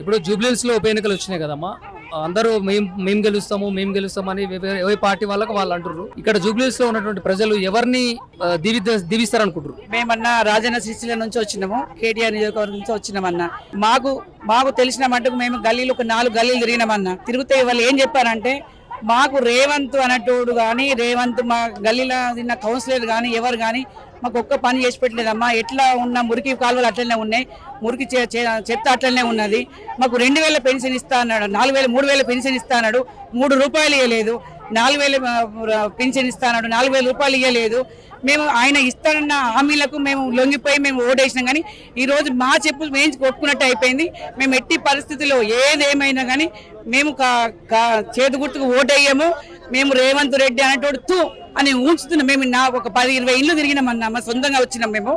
ఇప్పుడు జూబ్లీస్లో ఉప ఎన్నికలు వచ్చినాయి కదమ్మా. అందరూ మేము మేము గెలుస్తాము మేము గెలుస్తామని ఏ- పార్టీ వాళ్ళకి వాళ్ళు అంటున్నారు ఇక్కడ జూబ్లీస్లో ఉన్నటువంటి ప్రజలు ఎవరిని ఆ, దీవి దీవిస్తారనుకుంటారు మేమన్నా రాజన్న సిరిసిల్ల నుంచి వచ్చినాము కేటీఆర్ నియోజకవర్గం నుంచి వచ్చినామన్నా. మాకు మాకు తెలిసిన మటుకు మేము గల్లీలు ఒక నాలుగు గల్లీలు తిరిగినామన్నా. తిరిగితే వాళ్ళు ఏం చెప్పారంటే మాకు రేవంత్ అనేటోడు కానీ రేవంత్ మా గల్లీలో ఉన్న కౌన్సిలర్ కానీ ఎవరు కానీ మాకు ఒక్క పని చేసి పెట్టలేదమ్మా. ఎట్లా ఉన్న మురికి కాలువలు అట్లనే ఉన్నాయి. మురికి చే- చే- చెత్త అట్లనే ఉన్నది. మాకు రెండు వేల పెన్షన్ ఇస్తా అన్నాడు. నాలుగు వేల మూడు వేల పెన్షన్ ఇస్తా అన్నాడు. మూడు రూపాయలు ఇవ్వలేదు నాలుగు వేల పెన్షన్ ఇస్తా అన్నాడు. నాలుగు వేల రూపాయలు ఇవ్వలేదు మేము ఆయన ఇస్తానన్న హామీలకు మేము లొంగిపోయి మేము ఓటేసినాం కానీ ఈరోజు మా చెప్పు వేయించి కొట్టుకున్నట్టు అయిపోయింది. మేము ఎట్టి పరిస్థితుల్లో ఏదేమైనా కానీ మేము చేతి గుర్తుకు ఓటేయము మేము రేవంత్ రెడ్డి అనేటోడు తూ అని ఉంచుతున్నాం మేము నా ఒక పది ఇరవై ఇల్లు తిరిగినామన్నా మా సొంతంగా వచ్చినాం మేము.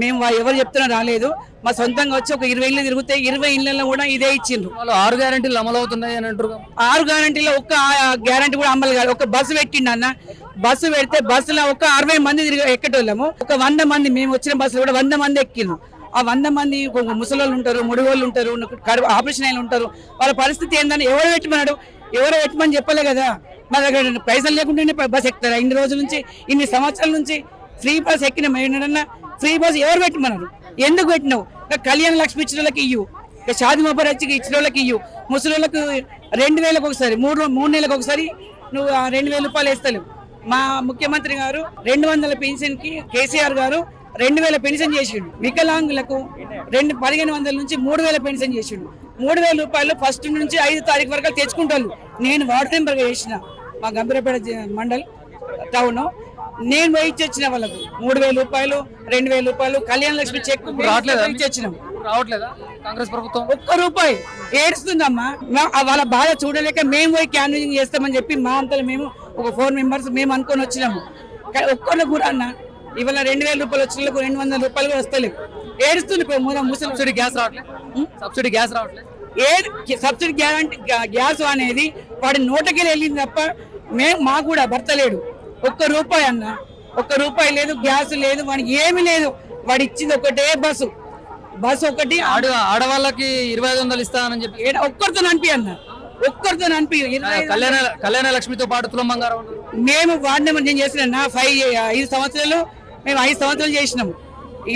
మేము ఎవరు చెప్తున్నా రాలేదు. మా సొంతంగా వచ్చి ఒక ఇరవై ఇల్లు తిరిగితే ఇరవై ఇళ్ళల్లో కూడా ఇదే ఇచ్చిండ్రు. ఆరు గ్యారెంటీలు అమలు అవుతున్నాయి అని అంటారు. ఆరు గ్యారంటీలో ఒక్క గ్యారంటీ కూడా అమలు కాదు. ఒక బస్సు పెట్టిండు అన్న. బస్సు పెడితే బస్సులో ఒక అరవై మంది తిరిగి ఎక్కటోళ్ళము. ఒక వంద మంది మేము వచ్చిన బస్సులో కూడా వంద మంది ఎక్కినాం ఆ వంద మంది ముసలోళ్ళు ఉంటారు ముడిగోళ్ళు ఉంటారు ఆపరేషన్ అయిన ఉంటారు. వాళ్ళ పరిస్థితి ఏందని ఎవరు పెట్టమన్నాడు ఎవరో పెట్టమని చెప్పలే కదా. మా దగ్గర పైసలు లేకుండానే బస్ ఎక్కుతారా. ఇన్ని రోజుల నుంచి ఇన్ని సంవత్సరాల నుంచి ఫ్రీ బస్ ఎక్కిన ఏంటన్నా ఫ్రీ బస్ ఎవరు పెట్టమన్నారు? ఎందుకు పెట్టినావు? కళ్యాణ లక్ష్మి ఇచ్చిన వాళ్ళకి ఇయ్యు. ఇక షాది మొబైల్ ఇచ్చిన వాళ్ళకి ఇయ్యు. ముసలిళ్ళకు రెండు వేలకు ఒకసారి మూడు మూడు నెలలకు ఒకసారి నువ్వు రెండు వేల రూపాయలు వేస్తలేవు. మా ముఖ్యమంత్రి గారు రెండు వందల పెన్షన్కి కేసీఆర్ గారు రెండు వేల పెన్షన్ చేసిండు. వికలాంగులకు రెండు పదిహేను వందల నుంచి మూడు వేల పెన్షన్ చేసిండు. మూడు వేల రూపాయలు ఫస్ట్ నుంచి ఐదు తారీఖు వరకు తెచ్చుకుంటారు. నేను వార్డు మెంబర్గా చేసిన మా గంభీరపేట మండల్ టౌన్. నేను పోయి ఇచ్చి వచ్చిన వాళ్ళకు మూడు వేల రూపాయలు రెండు వేల రూపాయలు కళ్యాణ లక్ష్మి చెక్ రావట్లేదా? కాంగ్రెస్ ప్రభుత్వం? ఒక్క రూపాయి ఏడుస్తుందమ్మా. వాళ్ళ బాధ చూడలేక మేము పోయి క్యాన్వింగ్ చేస్తామని చెప్పి మా అంతలో మేము ఒక ఫోర్ మెంబర్స్ మేము అనుకొని వచ్చినాము. కానీ ఒక్కరు కూడా అన్న ఇవాళ రెండు వేల రూపాయలు వచ్చిన రెండు వందల రూపాయలు కూడా వస్తలేవు. ఏడుస్తుంది ముసలి సబ్సిడీ గ్యాస్ రావట్లేదు సబ్సిడీ గ్యాస్ రావట్లేదు ఏ సబ్సిడీ గ్యారంటీ గ్యాస్ అనేది వాడి నోటకెళ్ళి వెళ్ళింది తప్ప మేము మా కూడా భర్త లేడు. ఒక్క రూపాయి అన్న ఒక్క రూపాయి లేదు గ్యాస్ లేదు వాడికి ఏమీ లేదు. వాడు ఇచ్చింది ఒకటే బస్సు. బస్సు ఒకటి ఆడ ఆడవాళ్ళకి ఇరవై ఐదు వందలు ఇస్తానని చెప్పి. ఏడ- ఒక్కరితో అనిపి అన్న. ఒక్కరితో అనిపి. కళ్యాణ కళ్యాణ లక్ష్మితో పాటు తులం బంగారం ఉంటుంది. మేము వార్డు నెంబర్ నేను చేసిన నా ఫైవ్ ఐదు సంవత్సరాలు మేము ఐదు సంవత్సరాలు చేసినాము.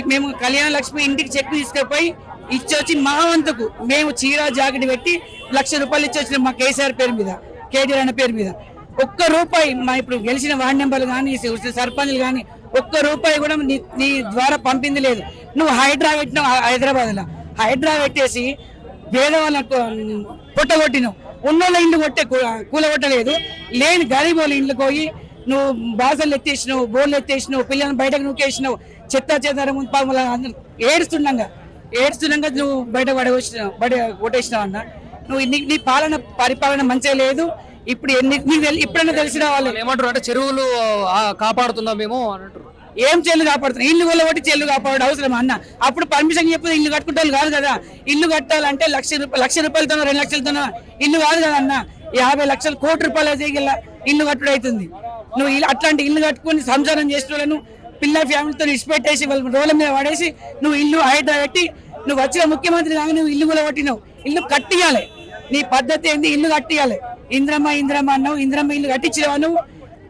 మేము కళ్యాణ లక్ష్మి ఇంటికి చెక్ తీసుకుపోయి ఇచ్చొచ్చి మా వంతుకు మేము చీర జాకెట్ పెట్టి లక్ష రూపాయలు ఇచ్చి మా కేసీఆర్ పేరు మీద కేటీఆర్ అన్న పేరు మీద. ఒక్క రూపాయి మా ఇప్పుడు గెలిచిన వార్డు నెంబర్లు కానీ సర్పంచ్లు కానీ ఒక్క రూపాయి కూడా నీ నీ ద్వారా పంపింది లేదు. నువ్వు హైడ్రా పెట్టినావు హైదరాబాద్లో. హైడ్రా పెట్టేసి పేదవాళ్ళకు ఉన్న ఉన్నోళ్ళ ఇండ్లు కొట్టే కూ- కూలగొట్టలేదు. లేని గరీబ్ వాళ్ళ ఇల్లు పోయి నువ్వు బాసలు ఎత్తేసినావు బోర్లు ఎత్తేసినావు పిల్లల్ని బయటకు నూకేసినావు చెత్త చెదారం ఏడుస్తుండగా ఏడుస్తుండగా నువ్వు బయట పడవచ్చినావు బయట కొట్టేసినావు అన్న. నువ్వు నీ నీ పాలన పరిపాలన మంచిగా లేదు. ఇప్పుడు ఎన్ని ఇప్పుడైనా తెలిసిన వాళ్ళు ఏమంటారు? అంటే చెరువులు కాపాడుతున్నాం మేము అంటారు. ఏం చెల్లు కాపాడుతున్నా? ఇల్లు కొల్లబట్టి చెల్లు కాపాడు అవసరం అన్న? అప్పుడు పర్మిషన్ చెప్పి ఇల్లు కట్టుకుంటే వాళ్ళు కాదు కదా. ఇల్లు కట్టాలంటే లక్ష రూపాయలు లక్ష రూపాయలతోనో రెండు లక్షలతోనో ఇల్లు కాదు కదా అన్న. యాభై లక్షలు కోటి రూపాయలు అయితే ఇలా ఇల్లు కట్టుడు అవుతుంది. నువ్వు ఇల్లు అట్లాంటి ఇల్లు కట్టుకొని సంసారం చేసిన వాళ్ళను పిల్ల ఫ్యామిలీతో ఇచ్చిపెట్టేసి వాళ్ళ రోల మీద పడేసి నువ్వు ఇల్లు హైడ్రా పెట్టి నువ్వు వచ్చిన ముఖ్యమంత్రి కానీ నువ్వు ఇల్లు కూడా కొట్టినావు. ఇల్లు కట్టియాలి. నీ పద్ధతి ఏంది? ఇల్లు కట్టియాలి. ఇంద్రమ్మ ఇంద్రమ్మ అన్నావు. ఇంద్రమ్మ ఇల్లు కట్టించినావు నువ్వు?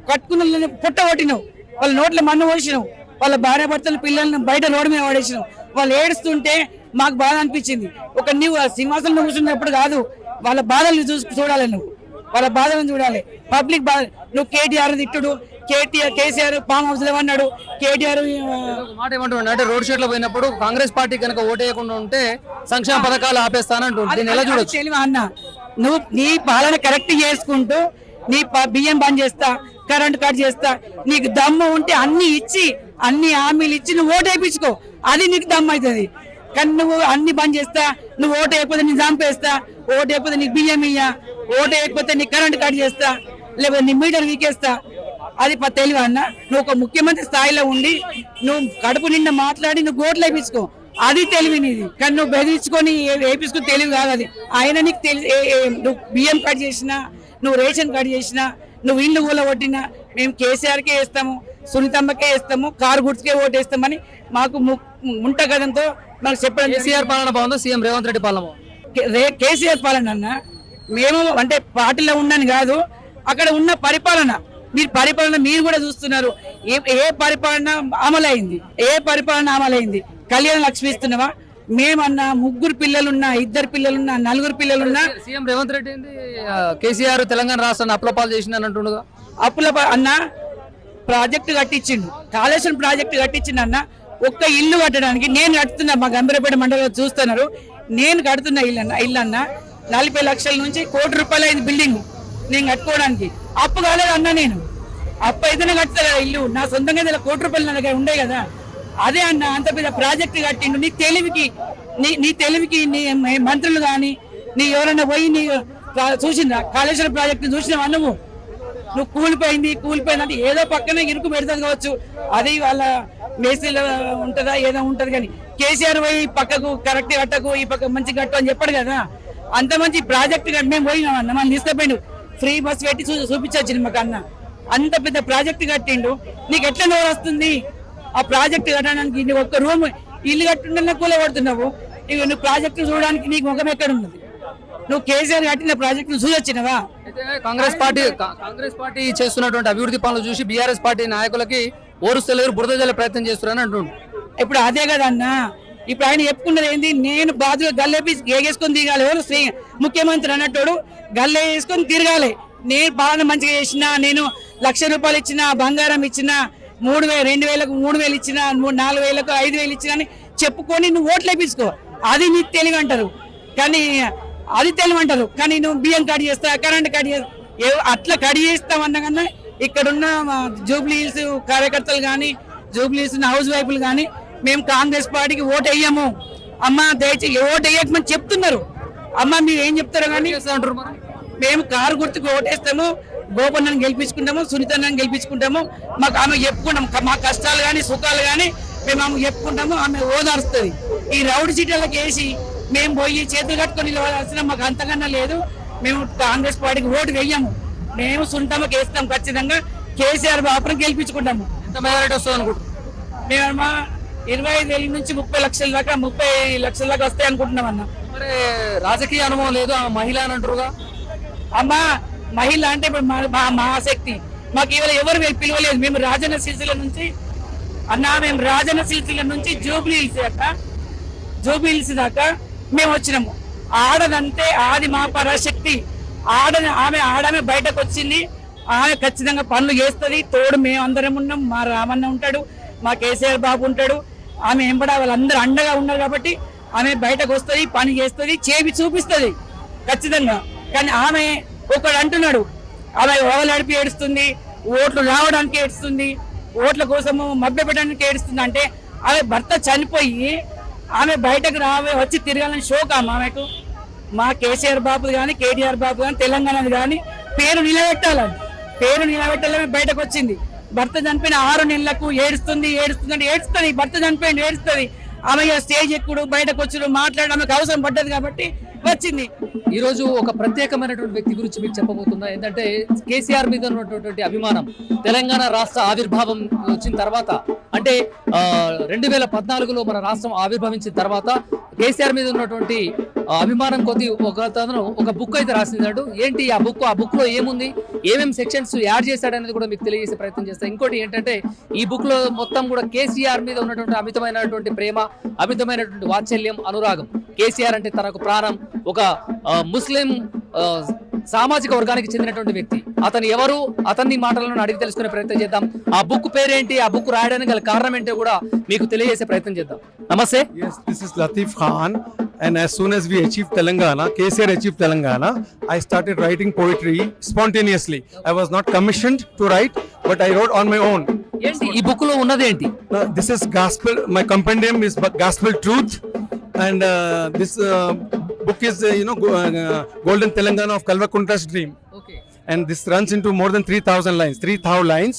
కట్టుకున్న వాళ్ళని పుట్టగొట్టినావు వాళ్ళ నోట్ల మన్ను పోసినావు. వాళ్ళ భార్య భర్తలు పిల్లల్ని బయట రోడ్డు మీద పడేసినావు. వాళ్ళు ఏడుస్తుంటే మాకు బాధ అనిపించింది. ఒక నువ్వు ఆ కూర్చున్నప్పుడు కాదు వాళ్ళ బాధలు చూసి చూడాలి నువ్వు. వాళ్ళ బాధలను చూడాలి. పబ్లిక్ బాధ. నువ్వు కేటీఆర్ తిట్టుడు. కేటీఆర్ కేసీఆర్ ఫామ్ హౌస్లో అన్నాడు కేటీఆర్ మాట ఏమంటున్నాడు అంటే రోడ్ షోట్లో పోయినప్పుడు కాంగ్రెస్ పార్టీ కనుక ఓటేయకుండా ఉంటే సంక్షేమ పథకాలు ఆపేస్తానంటుంది దీన్ని ఎలా చూడొచ్చు? అన్న? నువ్వు నీ పాలన కరెక్ట్ చేసుకుంటూ నీ బియ్యం బంద్ చేస్తా కరెంట్ కట్ చేస్తా. నీకు దమ్ము ఉంటే అన్ని ఇచ్చి అన్ని హామీలు ఇచ్చి నువ్వు ఓటు వేయించుకో. అది నీకు దమ్ము అవుతుంది. కానీ నువ్వు అన్ని బంద్ చేస్తా నువ్వు ఓటు వేయకపోతే నీ చంపేస్తా ఓటు వేయకపోతే నీకు బియ్యం ఇయ్యా. ఓటు వేయకపోతే నీ కరెంట్ కట్ చేస్తా లేకపోతే నీ మీటర్ వీకేస్తా. అది తెలివి అన్న. నువ్వు ఒక ముఖ్యమంత్రి స్థాయిలో ఉండి నువ్వు కడుపు నిండా మాట్లాడి నువ్వు ఓట్లు వేయించుకో అది తెలివి నీది. కానీ నువ్వు బెదిరించుకొని వేయించుకుని తెలివి కాదు అది. ఆయన నీకు తెలి నువ్వు బియ్యం కట్ చేసినా నువ్వు రేషన్ కట్ చేసినా నువ్వు ఇల్లు కూలగొట్టినా మేము కేసీఆర్కే వేస్తాము సునీతమ్మకే వేస్తాము కారు గుర్తుకే ఓటేస్తామని మాకు ఉంటగదంతో మాకు చెప్పడం. కేసీఆర్ పాలన బాగుందా? సీఎం రేవంత్ రెడ్డి పాలన కేసీఆర్ పాలన అన్న మేము అంటే పార్టీలో ఉన్నాను కాదు అక్కడ ఉన్న పరిపాలన. మీరు పరిపాలన మీరు కూడా చూస్తున్నారు. ఏ ఏ పరిపాలన అమలైంది? ఏ పరిపాలన అమలైంది? కళ్యాణ లక్ష్మి ఇస్తున్నావా? మేమన్నా ముగ్గురు పిల్లలున్నా ఇద్దరు పిల్లలున్నా నలుగురు పిల్లలున్నా సీఎం రేవంత్ రెడ్డి కేసీఆర్ తెలంగాణ రాష్ట్రాన్ని అప్లపాలు చేసిందని అంటుండగా. అప్పుల అన్న ప్రాజెక్టు కట్టించిండు. కాళేశ్వరం ప్రాజెక్టు కట్టించిండు అన్న. ఒక్క ఇల్లు కట్టడానికి నేను కడుతున్నా మా గంభీరపేట మండలంలో చూస్తున్నారు. నేను కడుతున్న ఇల్లు అన్న ఇల్లు అన్న నలభై లక్షల నుంచి కోటి రూపాయలు అయింది బిల్డింగ్ నేను కట్టుకోవడానికి. అప్పు కాలేదు అన్న నేను. అప్పు అయితేనే కట్టుతా ఇల్లు. నా సొంతంగా ఇలా కోటి రూపాయలు నా దగ్గర ఉండే కదా. అదే అన్న అంత పెద్ద ప్రాజెక్ట్ కట్టిండు. నీ తెలివికి నీ నీ తెలివికి నీ మంత్రులు కానీ నీ ఎవరైనా పోయి నీ చూసిందా కాళేశ్వరం ప్రాజెక్ట్ చూసినావా నువ్వు? నువ్వు కూలిపోయింది కూలిపోయింది అంటే ఏదో పక్కనే ఇరుకు పెడుతుంది కావచ్చు. అది వాళ్ళ మేసీలో ఉంటుందా ఏదో ఉంటుంది కానీ కేసీఆర్ పోయి పక్కకు కరెక్ట్ కట్టకు ఈ పక్క మంచి కట్టు అని చెప్పాడు కదా. అంత మంచి ప్రాజెక్ట్ మేము పోయినాం అన్న మనం తీసుకుపోయిండు. ఫ్రీ బస్ పెట్టి చూ చూపించొచ్చింది మాకు అన్న. అంత పెద్ద ప్రాజెక్ట్ కట్టిండు. నీకు ఎట్లా నోరు వస్తుంది? ఆ ప్రాజెక్ట్ కట్టడానికి నీ ఒక్క రూమ్ ఇల్లు కట్టుండన్నా కూల పడుతున్నావు ఇక నువ్వు ప్రాజెక్ట్ చూడడానికి నీకు ముఖం ఎక్కడ ఉన్నది నువ్వు కేసీఆర్ కట్టిన ప్రాజెక్టు చూసొచ్చినవా కాంగ్రెస్ పార్టీ కాంగ్రెస్ పార్టీ చేస్తున్నటువంటి అభివృద్ధి పనులు చూసి బీఆర్ఎస్ పార్టీ నాయకులకి ఓరుస్తలేరు బురద జల్లే ప్రయత్నం చేస్తున్నారని అంటుండు. ఇప్పుడు అదే కదన్నా ఇప్పుడు ఆయన చెప్పుకున్నది ఏంది? నేను బాధలు గల్లేపి ఏగేసుకొని దిగాలి ఎవరు? శ్రీ ముఖ్యమంత్రి అన్నట్టు గల్లే వేసుకొని తిరగాలి. నేను పాలన మంచిగా చేసిన నేను లక్ష రూపాయలు ఇచ్చిన బంగారం ఇచ్చిన మూడు వేలు రెండు వేలకు మూడు వేలు ఇచ్చిన మూడు నాలుగు వేలకు ఐదు వేలు ఇచ్చిన అని చెప్పుకొని నువ్వు ఓట్లు వేపించుకో. అది నీకు తెలివి అంటారు. కానీ అది తెలివి అంటారు. కానీ నువ్వు బియ్యం కట్ చేస్తా కరెంట్ కట్ చేస్తా అట్లా కట్ కన్నా ఇక్కడున్న జూబ్లీస్ జూబ్లీ హిల్స్ కార్యకర్తలు కానీ జూబ్లీ హిల్స్ హౌస్ వైఫ్లు కానీ మేము కాంగ్రెస్ పార్టీకి ఓటు వేయము అమ్మ దయచేసి ఓటు వేయకమని చెప్తున్నారు. అమ్మ మీరు ఏం చెప్తారో కానీ మేము కారు గుర్తుకు ఓటేస్తాము గోపన్నను గెలిపించుకుంటాము సునీతన్నను గెలిపించుకుంటాము. మాకు ఆమె చెప్పుకుంటాం మా కష్టాలు కానీ సుఖాలు కానీ మేము ఆమె చెప్పుకుంటాము ఆమె ఓదారుస్తుంది. ఈ రౌడీ సీట్లకు వేసి మేము పోయి చేతులు కట్టుకొని నిలవాల్సిన మాకు అంతకన్నా లేదు. మేము కాంగ్రెస్ పార్టీకి ఓటు వేయము. మేము సునీతమ్మకి వేస్తాం ఖచ్చితంగా. కేసీఆర్ బాపురం గెలిపించుకుంటాము. ఎంత మెజారిటీ వస్తుంది అనుకుంటున్నారు మేమమ్మా ఇరవై ఐదు వేల నుంచి ముప్పై లక్షల దాకా ముప్పై లక్షల దాకా వస్తాయి అనుకుంటున్నాం అన్న. మరి రాజకీయ అనుభవం లేదు ఆమె మహిళ అని అంటారుగా? అమ్మా మహిళ అంటే ఇప్పుడు మా ఆసక్తి. మాకు ఇవాళ ఎవరు పిలవలేదు. మేము రాజన్న సిరిసిల్ల నుంచి అన్నా మేము రాజన్న సిరిసిల్ల నుంచి జూబ్లీ హిల్స్ దాకా జూబ్లీ హిల్స్ దాకా మేము వచ్చినాము. ఆడదంటే ఆది మా పరాశక్తి. ఆడని ఆమె ఆడమే బయటకు వచ్చింది. ఆమె ఖచ్చితంగా పనులు చేస్తుంది. తోడు మేము అందరం ఉన్నాం. మా రామన్న ఉంటాడు మా కేసీఆర్ బాబు ఉంటాడు. ఆమె ఎంబడ వాళ్ళందరూ అండగా ఉన్నారు కాబట్టి ఆమె బయటకు వస్తుంది పని చేస్తుంది చేపి చూపిస్తుంది ఖచ్చితంగా. కానీ ఆమె ఒకడు అంటున్నాడు ఆమె ఓవలాడిపి ఏడుస్తుంది ఓట్లు రావడానికి ఏడుస్తుంది ఓట్ల కోసము మభ్య పెట్టడానికి ఏడుస్తుంది అంటే ఆమె భర్త చనిపోయి ఆమె బయటకు రావే వచ్చి తిరగాలని షోక్ ఆమెకు మా కేసీఆర్ బాబు కానీ కేటీఆర్ బాబు కానీ తెలంగాణది కానీ పేరు నిలబెట్టాలని పేరు నిలబెట్టాలని బయటకు వచ్చింది. భర్త చనిపోయిన ఆరు నెలలకు ఏడుస్తుంది ఏడుస్తుంది అంటే ఏడుస్తుంది భర్త చనిపోయింది ఏడుస్తుంది. ఆమె స్టేజ్ ఎక్కుడు బయటకు వచ్చుడు మాట్లాడడం ఆమెకు అవసరం పడ్డది కాబట్టి వచ్చింది. ఈ రోజు ఒక ప్రత్యేకమైనటువంటి వ్యక్తి గురించి మీకు చెప్పబోతున్నా. ఏంటంటే కేసీఆర్ మీద ఉన్నటువంటి అభిమానం తెలంగాణ రాష్ట్ర ఆవిర్భావం వచ్చిన తర్వాత అంటే రెండు వేల పద్నాలుగులో మన రాష్ట్రం ఆవిర్భవించిన తర్వాత కేసీఆర్ మీద ఉన్నటువంటి అభిమానం కొద్ది ఒక అతను ఒక బుక్ అయితే రాసిందాడు ఏంటి ఆ బుక్ ఆ బుక్లో ఏముంది? ఏమేమి సెక్షన్స్ యాడ్ చేశాడనేది కూడా మీకు తెలియజేసే ప్రయత్నం చేస్తాను ఇంకోటి ఏంటంటే ఈ బుక్లో మొత్తం కూడా కేసీఆర్ మీద ఉన్నటువంటి అమితమైనటువంటి ప్రేమ అమితమైనటువంటి వాత్సల్యం అనురాగం. కేసీఆర్ అంటే తనకు ప్రాణం. ఒక ముస్లిం సామాజిక వర్గానికి చెందినటువంటి వ్యక్తి. అతను ఎవరు? అతన్ని మాటలను అడిగి తెలుసుకునే ప్రయత్నం చేద్దాం. ఆ బుక్ పేరేంటి? ఆ బుక్ రాయడానికి గల కారణం ఏంటో కూడా మీకు తెలియజేసే ప్రయత్నం చేద్దాం. నమస్తే. This is Latif Khan And as soon as we achieved Telangana, KCR achieved Telangana, I started writing poetry spontaneously. I was not commissioned to write, but I wrote on my own. ఏంటి ఈ బుక్లో ఉన్నదేంటి Now, this is gospel. My compendium is bu- gospel truth, and uh, this uh, book is uh, you know go- uh, Golden Telangana of Kalvakuntra's dream, okay and this runs into more than three thousand lines, three thousand lines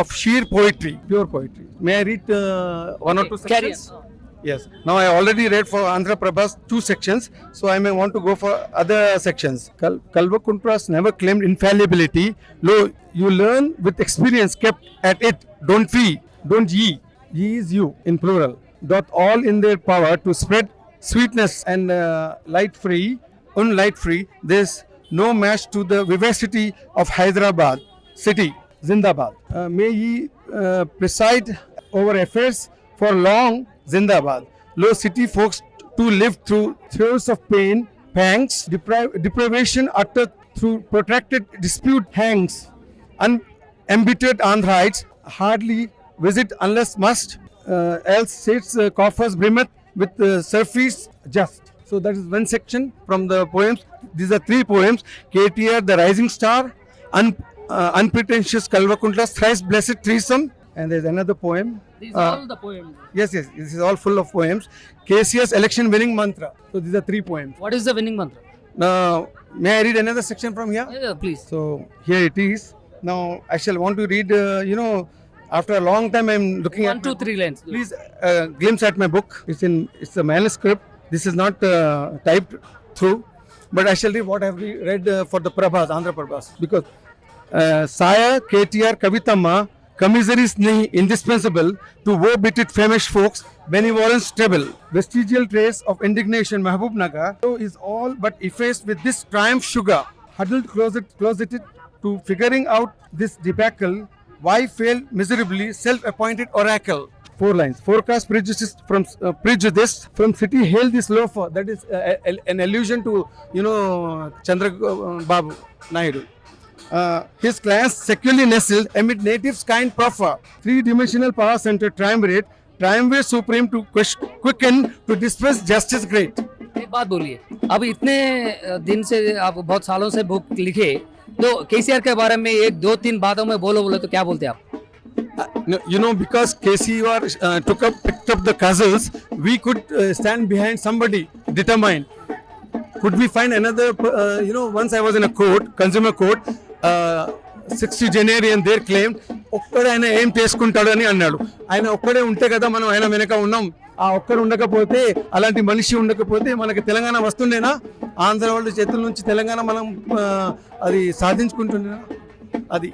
of sheer poetry, pure poetry. Yes. Now I already read for Andhra Prabhas two sections, so I may want to go for other sections. Kal- Kalvakuntras never claimed infallibility. Lo, you learn with experience kept at it. Don't fee, don't ye. Ye is you in plural. Doth all in their power to spread sweetness and uh, light free, unlight free. There's no match to the vivacity of Hyderabad city, Zindabad. Uh, may ye uh, preside over affairs for long, Zindabad. Low city folks to live through throes of pain, pangs, depri- deprivation uttered through protracted dispute hangs. Un- embittered Andhrites hardly visit unless must, uh, else states uh, coffers brimeth with uh, surface just. So that is one section from the poems. These are three poems. KTR, the Rising Star, Un- uh, Unpretentious Kalvakunta's Thrice Blessed Threesome, and there's another poem. These Uh, all the poems. Yes, yes, this is all full of poems. KCS election winning mantra. So these are three poems. What is the winning mantra? Now, may I read another section from here? Yeah, please. So here it is. Now I shall want to read. Uh, you know, after a long time, I'm looking One, at. two, my three lines. Please uh, glimpse at my book. It's in. It's a manuscript. This is not uh, typed through, but I shall read what I have read uh, for the Prabhas, Andhra Prabhas, because uh, Saya, KTR, Kavitama, commissaries nahi indispensable to woe-bitted famished folks, benevolence treble. Vestigial trace of indignation, Mahbub Nagar, so is all but effaced with this triumph sugar, huddled closet, closeted to figuring out this debacle. Why fail miserably, self-appointed oracle? Four lines. Forecast prejudice from uh, prejudice from city. Hail this loafer. That is uh, a- an allusion to you know Chandra uh, Babu Naidu. Uh, his class securely nestled amid natives' kind proffer. Three-dimensional power center triumvirate, triumvirate supreme to quish- quicken to disperse justice great. एक बात बोलिए अब इतने अ, दिन से आप बहुत सालों से बुक लिखे तो केसीआर के बारे में एक दो तीन बातों में बोलो बोलो तो क्या बोलते हैं आप Uh, no, you know, because KCUR uh, took up picked up the castles, we could uh, stand behind somebody determined. Could we find another? Uh, you know, once I was in a court, consumer court, sixty జనేరియన్ their claim ఒక్కడే ఆయన ఏం చేసుకుంటాడు అని అన్నాడు. ఆయన ఒక్కడే ఉంటే కదా మనం ఆయన వెనక ఉన్నాం. ఆ ఒక్కడు ఉండకపోతే అలాంటి మనిషి ఉండకపోతే మనకి తెలంగాణ వస్తుండేనా? ఆంధ్ర వాళ్ళ చేతుల నుంచి తెలంగాణ మనం అది సాధించుకుంటుండేనా? అది.